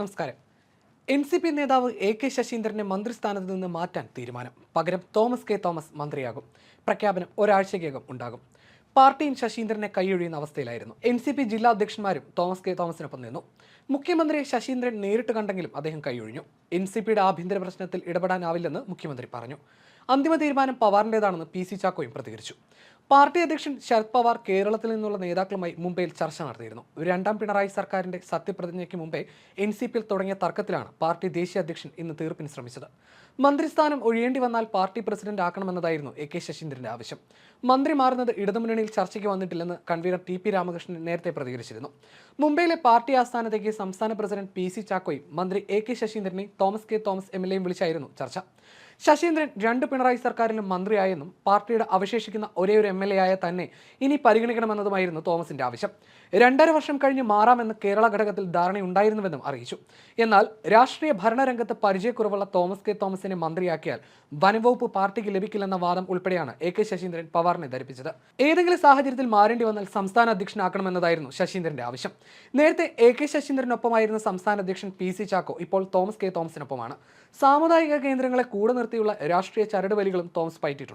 നമസ്കാരം. N C P നേതാവ് A K ശശീന്ദ്രനെ മന്ത്രിസ്ഥാനത്ത് നിന്ന് മാറ്റാൻ തീരുമാനം. പകരം തോമസ് കെ തോമസ് മന്ത്രിയാകും. പ്രഖ്യാപനം ഒരാഴ്ചയ്ക്കകം ഉണ്ടാകും. പാർട്ടിയും ശശീന്ദ്രനെ കൈയൊഴിയുന്ന അവസ്ഥയിലായിരുന്നു. എൻ സി പി ജില്ലാ അധ്യക്ഷന്മാരും തോമസ് കെ തോമസിനൊപ്പം നിന്നു. മുഖ്യമന്ത്രിയെ ശശീന്ദ്രൻ നേരിട്ട് കണ്ടെങ്കിലും അദ്ദേഹം കൈയൊഴിഞ്ഞു. എൻ സി പിയുടെ ആഭ്യന്തര പ്രശ്നത്തിൽ ഇടപെടാനാവില്ലെന്ന് മുഖ്യമന്ത്രി പറഞ്ഞു. അന്തിമ തീരുമാനം പവാറിന്റെതാണെന്ന് പി സി ചാക്കോയും പ്രതികരിച്ചു. പാർട്ടി അധ്യക്ഷൻ ശരത് പവാർ കേരളത്തിൽ നിന്നുള്ള നേതാക്കളുമായി മുംബൈയിൽ ചർച്ച നടത്തിയിരുന്നു. രണ്ടാം പിണറായി സർക്കാരിന്റെ സത്യപ്രതിജ്ഞയ്ക്ക് മുമ്പേ എൻ സി പിയിൽ തുടങ്ങിയ തർക്കത്തിലാണ് പാർട്ടി ദേശീയ അധ്യക്ഷൻ ഇന്ന് തീർപ്പിന് ശ്രമിച്ചത്. മന്ത്രിസ്ഥാനം ഒഴിയേണ്ടി വന്നാൽ പാർട്ടി പ്രസിഡന്റ് ആക്കണമെന്നതായിരുന്നു എ കെ ശശീന്ദ്രന്റെ ആവശ്യം. മന്ത്രി മാറുന്നത് ഇടതുമുന്നണിയിൽ ചർച്ചയ്ക്ക് വന്നിട്ടില്ലെന്ന് കൺവീനർ ടി പി രാമകൃഷ്ണൻ നേരത്തെ പ്രതികരിച്ചിരുന്നു. മുംബൈയിലെ പാർട്ടി ആസ്ഥാനത്തേക്ക് സംസ്ഥാന പ്രസിഡന്റ് പി സി ചാക്കോയും മന്ത്രി A K ശശീന്ദ്രനെയും Thomas K Thomas M L എയും വിളിച്ചായിരുന്നു ചർച്ച. ശശീന്ദ്രൻ രണ്ട് പിണറായി സർക്കാരിലും മന്ത്രിയായെന്നും പാർട്ടിയുടെ അവശേഷിക്കുന്ന ഒരേ ഒരു എം എൽ എ ആയ തന്നെ ഇനി പരിഗണിക്കണമെന്നതുമായിരുന്നു തോമസിന്റെ ആവശ്യം. രണ്ടര വർഷം കഴിഞ്ഞ് മാറാമെന്ന് കേരള ഘടകത്തിൽ ധാരണയുണ്ടായിരുന്നുവെന്നും അറിയിച്ചു. എന്നാൽ രാഷ്ട്രീയ ഭരണരംഗത്ത് പരിചയക്കുറവുള്ള തോമസ് കെ തോമസിനെ മന്ത്രിയാക്കിയാൽ വനംവകുപ്പ് പാർട്ടിക്ക് ലഭിക്കില്ലെന്ന വാദം ഉൾപ്പെടെയാണ് എ കെ ശശീന്ദ്രൻ പവാറിനെ ധരിപ്പിച്ചത്. ഏതെങ്കിലും സാഹചര്യത്തിൽ മാറേണ്ടി വന്നാൽ സംസ്ഥാന അധ്യക്ഷനാക്കണമെന്നതായിരുന്നു ശശീന്ദ്രന്റെ ആവശ്യം. നേരത്തെ എ കെ ശശീന്ദ്രനൊപ്പമായിരുന്ന സംസ്ഥാന അധ്യക്ഷൻ പി സി ചാക്കോ ഇപ്പോൾ തോമസ് കെ തോമസിനൊപ്പമാണ്. സാമുദായിക കേന്ദ്രങ്ങളെ കൂടെ നിർത്തിയുള്ള രാഷ്ട്രീയ ചരടുവലികളും തോമസ് പയറ്റിയിട്ടുണ്ട്.